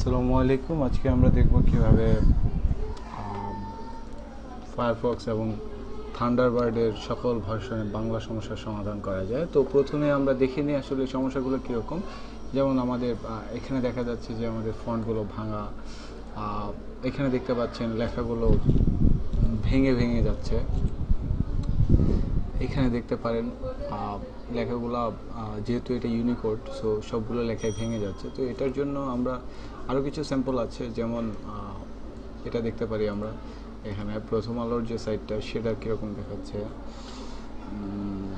আসসালামু আলাইকুম। আজকে আমরা দেখব কীভাবে ফায়ারফক্স এবং থান্ডারবার্ডের সকল ভার্সনের বাংলা সমস্যার সমাধান করা যায়। তো প্রথমে আমরা দেখে নিই আসলে সমস্যাগুলো কীরকম। যেমন আমাদের এখানে দেখা যাচ্ছে যে আমাদের ফন্টগুলো ভাঙা এখানে দেখতে পাচ্ছেন লেখাগুলো ভেঙে ভেঙে যাচ্ছে। এখানে দেখতে পারেন লেখাগুলো যেহেতু এটা ইউনিকোড সো সবগুলো লেখায় ভেঙে যাচ্ছে। তো এটার জন্য আমরা আরও কিছু স্যাম্পল আছে যেমন এটা দেখতে পারি আমরা। এখানে প্রথম আলোর যে সাইটটা সেটা কীরকম দেখাচ্ছে? উম,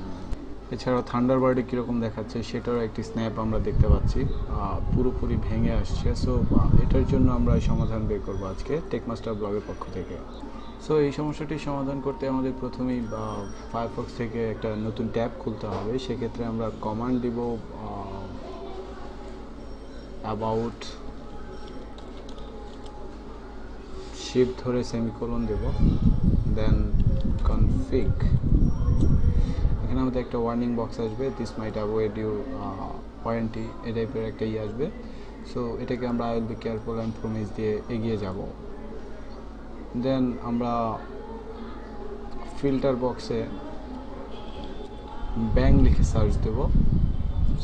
এছাড়াও থান্ডারবার্ডে কীরকম দেখাচ্ছে সেটারও একটি স্ন্যাপ আমরা দেখতে পাচ্ছি। পুরোপুরি ভেঙে আসছে। সো এটার জন্য আমরা সমাধান বের করব আজকে টেকমাস্টার ব্লগের পক্ষ থেকে। সো এই সমস্যাটির সমাধান করতে আমাদের প্রথমেই ফায়ারফক্স থেকে একটা নতুন ট্যাব খুলতে হবে। সেক্ষেত্রে আমরা কমান্ড দিব অ্যাবাউট শিপ ধরে সেমিকোলন দেব দেন কনফিগ এখানে আমাদের একটা ওয়ার্নিং বক্স আসবে this might avoid you warranty এ টাইপের একটা ই আসবে। সো এটাকে আমরা I will be careful and promise দিয়ে এগিয়ে যাব। দেন আমরা ফিল্টার বক্সে ব্যাং লিখে সার্চ দেব।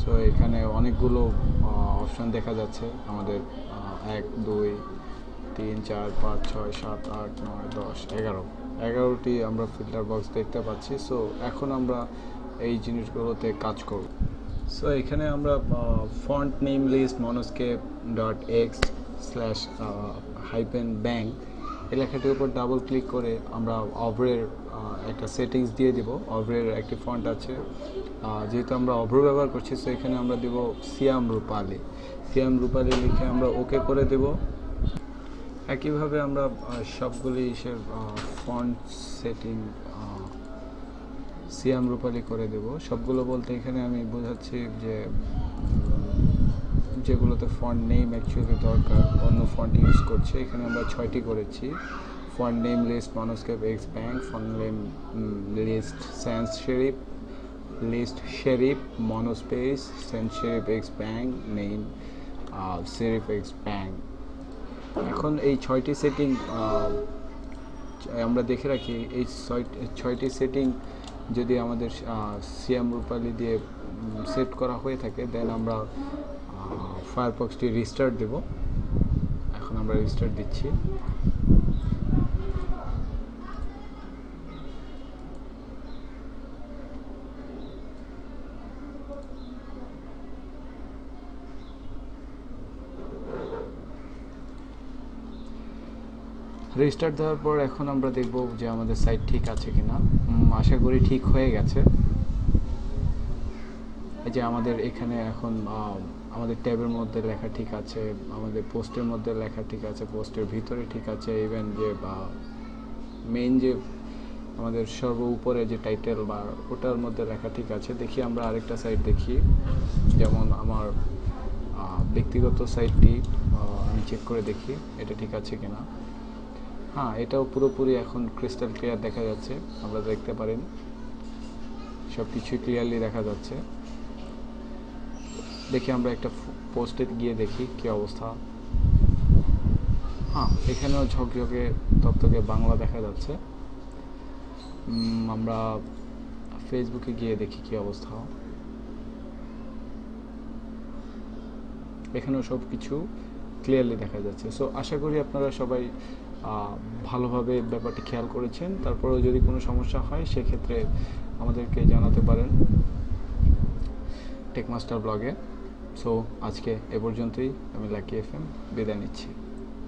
সো এখানে অনেকগুলো অপশন দেখা যাচ্ছে। আমাদের এক, দুই, তিন, চার, পাঁচ, ছয়, সাত, আট, নয়, দশ, এগারো। এগারোটি আমরা ফিল্টার বক্স দেখতে পাচ্ছি। সো এখন আমরা এই জিনিসগুলোতে কাজ করব। সো এখানে আমরা font name list monospace dot X slash hyphen bank এই লেখাটির উপর ডাবল ক্লিক করে আমরা অভ্রের একটা সেটিংস দিয়ে দিব। অভ্রের একটি ফন্ট আছে। যেহেতু আমরা অভ্র ব্যবহার করছি সো এখানে আমরা দেব সিয়াম রূপালি সিয়াম রূপালি লিখে আমরা ওকে করে দেব। একইভাবে আমরা সবগুলি ইসের ফন্ট সেটিং সিয়াম রূপালি করে দেব। সবগুলো বলতে এখানে আমি বোঝাচ্ছি যে যেগুলোতে ফন্ট নেম অ্যাকচুয়ালি দরকার, অন্য ফন্ট ইউজ করছে। এখানে আমরা ছয়টি করেছি। Font name list monospace X bank font name list sans serif list serif monospace sans serif X bank name serif X bank এখন এই ছয়টি সেটিং আমরা দেখে রাখি, এই ছয়টি সেটিং যদি আমাদের সিএম রূপালি দিয়ে সেট করা হয়ে থাকে দেন আমরা ফায়ারফক্সটি রিস্টার্ট দেব। এখন আমরা রিস্টার্ট দিচ্ছি। রেজিস্টার দেওয়ার পর এখন আমরা দেখব যে আমাদের সাইট ঠিক আছে কিনা। আশা করি ঠিক হয়ে গেছে। এই যে আমাদের এখানে এখন আমাদের ট্যাবের মধ্যে লেখা ঠিক আছে, আমাদের পোস্টের মধ্যে লেখা ঠিক আছে, পোস্টের ভিতরে ঠিক আছে ইভেন যে, বা মেইন যে আমাদের সর্ব উপরে যে টাইটেল বা ওটার মধ্যে লেখা ঠিক আছে, দেখি আমরা আরেকটা সাইট দেখি। যেমন আমার ব্যক্তিগত সাইটটি আমি চেক করে দেখি, এটা ঠিক আছে কিনা। হ্যাঁ এটাও পুরোপুরি এখন ক্রিস্টাল ক্লিয়ার দেখা যাচ্ছে, আমরা দেখতে পারেন। সব কিছুই ক্লিয়ারলি দেখা যাচ্ছে। দেখি আমরা একটা পোস্টে গিয়ে দেখি কি অবস্থা। হ্যাঁ এখানেও ঝকঝকে তত্ত্বকে বাংলা দেখা যাচ্ছে। আমরা ফেসবুকে গিয়ে দেখি কি অবস্থা। এখানেও সব কিছু ক্লিয়ারলি দেখা যাচ্ছে। সো আশা করি আপনারা সবাই ভালোভাবে ব্যাপারটি খেয়াল করেছেন। তারপরেও যদি কোনো সমস্যা হয়, সেক্ষেত্রে আমাদেরকে জানাতে পারেন টেকমাস্টার ব্লগে। সো আজকে এ পর্যন্তই আমি লাকি এফ এম বিদায় নিচ্ছি।